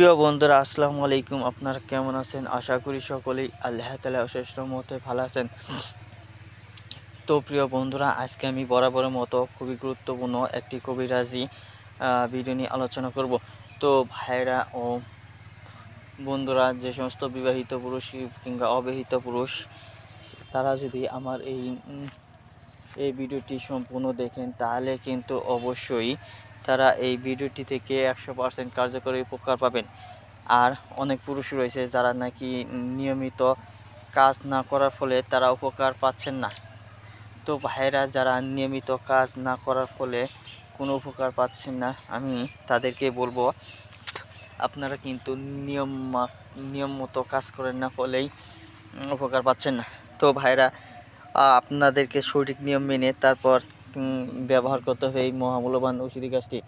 প্রিয় বন্ধুরা, আসসালামু আলাইকুম। আপনারা কেমন আছেন? আশা করি সকলেই আল্লাহ তালা অশেষ মতে ভালো আছেন। তো প্রিয় বন্ধুরা, আজকে আমি বরাবরের মতো খুবই গুরুত্বপূর্ণ একটি কবিরাজি ভিডিও নিয়ে আলোচনা করব। তো ভাইরা ও বন্ধুরা, যে সমস্ত বিবাহিত পুরুষ কিংবা অবিবাহিত পুরুষ, তারা যদি আমার এই এই ভিডিওটি সম্পূর্ণ দেখেন, তাহলে কিন্তু অবশ্যই তারা এই ভিডিওটি থেকে একশো পার্সেন্ট কার্যকরী উপকার পাবেন। আর অনেক পুরুষ রয়েছে যারা নাকি নিয়মিত কাজ না করার ফলে তারা উপকার পাচ্ছেন না। তো ভাইরা যারা নিয়মিত কাজ না করার ফলে কোনো উপকার পাচ্ছেন না, আমি তাদেরকে বলব, আপনারা কিন্তু নিয়ম নিয়ম মতো কাজ করেন না ফলেই উপকার পাচ্ছেন না। তো ভাইরা আপনাদেরকে সঠিক নিয়ম মেনে তারপর ব্যবহার করতে হবে এই মহামূল্যবান ঔষধি গাছটি।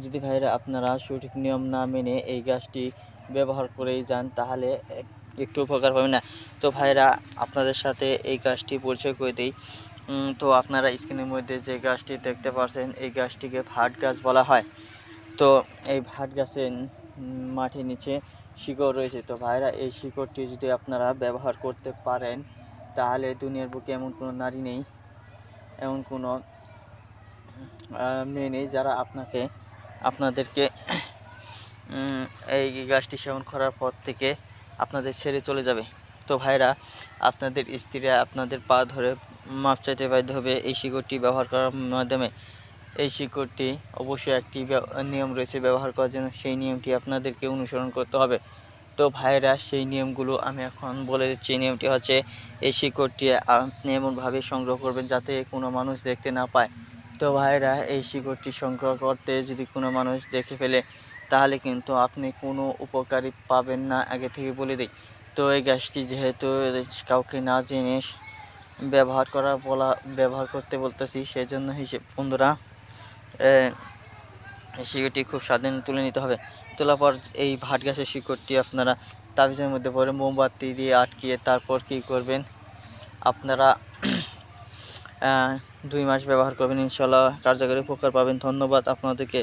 যদি ভাইরা আপনারা সঠিক নিয়ম না মেনে এই গাছটি ব্যবহার করেই যান, তাহলে এক- একটু উপকার পাবেন না। তো ভাইরা আপনাদের সাথে এই গাছটি পরিচয় করে দিই। তো আপনারা স্ক্রিনের মধ্যে যে গাছটি দেখতে পাচ্ছেন এই গাছটিকে ভাট গাছ বলা হয়। তো এই ভাট গাছের মাটির নিচে শিকড় রয়েছে। তো ভাইরা এই শিকড়টি যদি আপনারা ব্যবহার করতে পারেন, তাহলে দুনিয়ার বুকে এমন কোনো নারী নেই, এমন কোনো নেই যারা আপনাকে, আপনাদেরকে এই গাছটি সেবন করার পর থেকে আপনাদের ছেড়ে চলে যাবে। তো ভাইরা, আপনাদের স্ত্রীরা আপনাদের পা ধরে মাপ চাইতে বাধ্য হবে। এই শিকড়টি ব্যবহার করার মাধ্যমে এই শিকড়টি অবশ্যই একটি নিয়ম রয়েছে ব্যবহার করার জন্য। সেই নিয়মটি আপনাদেরকে অনুসরণ করতে হবে। তো ভাইরা, সেই নিয়মগুলো আমি এখন বলে দিচ্ছি। নিয়মটি হচ্ছে, এই শিকড়টি আপনি এমনভাবে সংগ্রহ করবেন যাতে কোনো মানুষ দেখতে না পায়। তো ভাইরা, এই শিকড়টি সংগ্রহ করতে যদি কোনো মানুষ দেখে ফেলে, তাহলে কিন্তু আপনি কোনো উপকারী পাবেন না, আগে থেকে বলে দিই। তো এই গ্যাসটি যেহেতু কাউকে না জেনে ব্যবহার করা, বলা, ব্যবহার করতে বলতেছি সেই জন্য হিসেব, বন্ধুরা শিকড়টি খুব স্বাধীন তুলে নিতে হবে। তোলার পর এই ভাট গাছের শিকড়টি আপনারা তাবিজের মধ্যে পরে মোমবাতি দিয়ে আটকিয়ে তারপর কী করবেন? আপনারা দুই মাস ব্যবহার করবেন। ইনশাল্লাহ কার্যকরী উপকার পাবেন। ধন্যবাদ আপনাদেরকে।